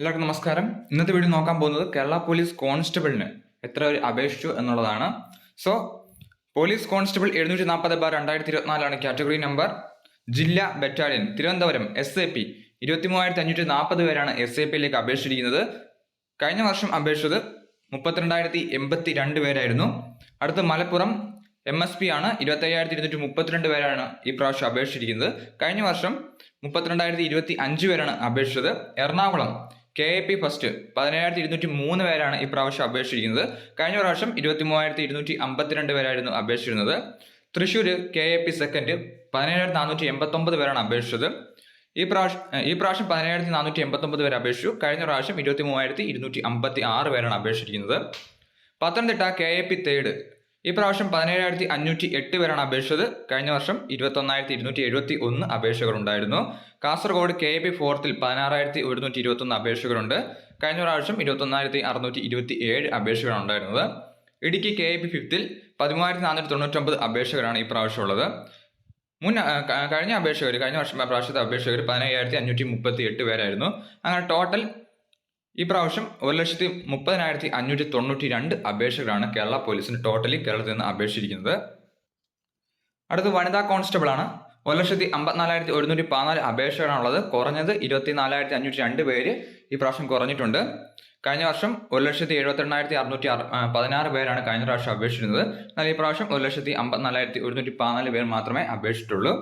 എല്ലാവർക്കും നമസ്കാരം. ഇന്നത്തെ വീഡിയോ നോക്കാൻ പോകുന്നത് കേരള പോലീസ് കോൺസ്റ്റബിളിന് എത്ര പേര് അപേക്ഷിച്ചു എന്നുള്ളതാണ്. സോ പോലീസ് കോൺസ്റ്റബിൾ എഴുന്നൂറ്റി നാൽപ്പത് ബാർ രണ്ടായിരത്തി ഇരുപത്തിനാലാണ് കാറ്റഗറി നമ്പർ. ജില്ലാ battalion Thiruvananthapuram S A P ഇരുപത്തി മൂവായിരത്തി അഞ്ഞൂറ്റി നാൽപ്പത് പേരാണ് എസ് എ പിയിലേക്ക് അപേക്ഷിച്ചിരിക്കുന്നത്. കഴിഞ്ഞ വർഷം അപേക്ഷിച്ചത് മുപ്പത്തിരണ്ടായിരത്തി എൺപത്തി രണ്ട് പേരായിരുന്നു. അടുത്ത മലപ്പുറം എം എസ് പി ആണ് ഇരുപത്തി അയ്യായിരത്തി ഇരുന്നൂറ്റി മുപ്പത്തിരണ്ട് പേരാണ് ഈ പ്രാവശ്യം അപേക്ഷിച്ചിരിക്കുന്നത്. കഴിഞ്ഞ വർഷം മുപ്പത്തിരണ്ടായിരത്തി ഇരുപത്തി അഞ്ച് പേരാണ് അപേക്ഷിച്ചത്. Ernakulam K A P first പതിനേഴായിരത്തി ഇരുന്നൂറ്റി മൂന്ന് പേരാണ് ഈ പ്രാവശ്യം അപേക്ഷിച്ചിരിക്കുന്നത്. കഴിഞ്ഞ പ്രാവശ്യം ഇരുപത്തി മൂവായിരത്തി ഇരുന്നൂറ്റി അമ്പത്തിരണ്ട് പേരായിരുന്നു അപേക്ഷിച്ചിരുന്നത്. Thrissur K A P second പതിനേഴായിരത്തി നാനൂറ്റി എൺപത്തൊമ്പത് പേരാണ് അപേക്ഷിച്ചത്. ഈ പ്രാവശ്യം ഈ പ്രാവശ്യം പതിനേഴായിരത്തി നാനൂറ്റി എൺപത്തൊമ്പത് പേര് അപേക്ഷിച്ചു. കഴിഞ്ഞ പ്രാവശ്യം ഇരുപത്തി മൂവായിരത്തി ഇരുന്നൂറ്റി അമ്പത്തി ആറ് പേരാണ് അപേക്ഷിച്ചിരിക്കുന്നത്. Pathanamthitta K A P third ഈ പ്രാവശ്യം പതിനേഴായിരത്തി അഞ്ഞൂറ്റി എട്ട് പേരാണ് അപേക്ഷിച്ചത്. കഴിഞ്ഞ വർഷം ഇരുപത്തൊന്നായിരത്തി ഇരുന്നൂറ്റി എഴുപത്തി ഒന്ന് അപേക്ഷകർ ഉണ്ടായിരുന്നു കാസർഗോഡ് കെ പി ഫോർത്തിൽ പതിനാറായിരത്തി ഒരുന്നൂറ്റി ഇരുപത്തൊന്ന് അപേക്ഷകരുണ്ട്. കഴിഞ്ഞ പ്രാവശ്യം ഇരുപത്തൊന്നായിരത്തി അറുന്നൂറ്റി ഇരുപത്തി ഏഴ് അപേക്ഷകരാണ് ഉണ്ടായിരുന്നത് ഇടുക്കി കെ പി ഫിഫ്തിൽ പതിമൂവായിരത്തി നാനൂറ്റി തൊണ്ണൂറ്റൊമ്പത് അപേക്ഷകരാണ് ഈ പ്രാവശ്യം ഉള്ളത്. മുൻ കഴിഞ്ഞ അപേക്ഷകർ കഴിഞ്ഞ വർഷം പ്രാവശ്യത്തെ അപേക്ഷകർ പതിനയ്യായിരത്തി അഞ്ഞൂറ്റി മുപ്പത്തി എട്ട് പേരായിരുന്നു. അങ്ങനെ ടോട്ടൽ ഈ പ്രാവശ്യം ഒരു ലക്ഷത്തി മുപ്പതിനായിരത്തി അഞ്ഞൂറ്റി തൊണ്ണൂറ്റി രണ്ട് അപേക്ഷകരാണ് കേരള പോലീസിന് ടോട്ടലി കേരളത്തിൽ നിന്ന് അപേക്ഷിച്ചിരിക്കുന്നത്. അടുത്ത വനിതാ കോൺസ്റ്റബിൾ ആണ് ഒരു ലക്ഷത്തി അമ്പത്തിനാലായിരത്തി ഒരുന്നൂറ്റി പതിനാല് അപേക്ഷകളാണുള്ളത്. കുറഞ്ഞത് ഇരുപത്തി നാലായിരത്തി അഞ്ഞൂറ്റി രണ്ട് പേര് ഈ പ്രാവശ്യം കുറഞ്ഞിട്ടുണ്ട്. കഴിഞ്ഞ വർഷം ഒരു ലക്ഷത്തി എഴുപത്തിരണ്ടായിരത്തി അറുന്നൂറ്റി അറു പതിനാറ് പേരാണ് കഴിഞ്ഞ പ്രാവശ്യം അപേക്ഷിച്ചിരുന്നത്. എന്നാൽ ഈ പ്രാവശ്യം ഒരു ലക്ഷത്തി അമ്പത്തിനാലായിരത്തി ഒരുന്നൂറ്റി പതിനാല് പേർ മാത്രമേ അപേക്ഷിച്ചിട്ടുള്ളൂ.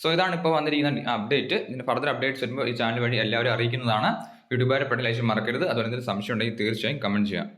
സോ ഇതാണ് ഇപ്പോൾ വന്നിരിക്കുന്ന അപ്ഡേറ്റ് ഇതിന് ഫർദർ അപ്ഡേറ്റ്സ് വരുമ്പോൾ ഈ ചാനൽ വഴി എല്ലാവരും അറിയിക്കുന്നതാണ്. യൂട്യൂബുകാരെ പെട്ടെന്ന് ലൈക്ക് മറക്കരുത്. അതുപോലെ എന്തെങ്കിലും സംശയം ഉണ്ടെങ്കിൽ തീർച്ചയായും കമന്റ് ചെയ്യാം.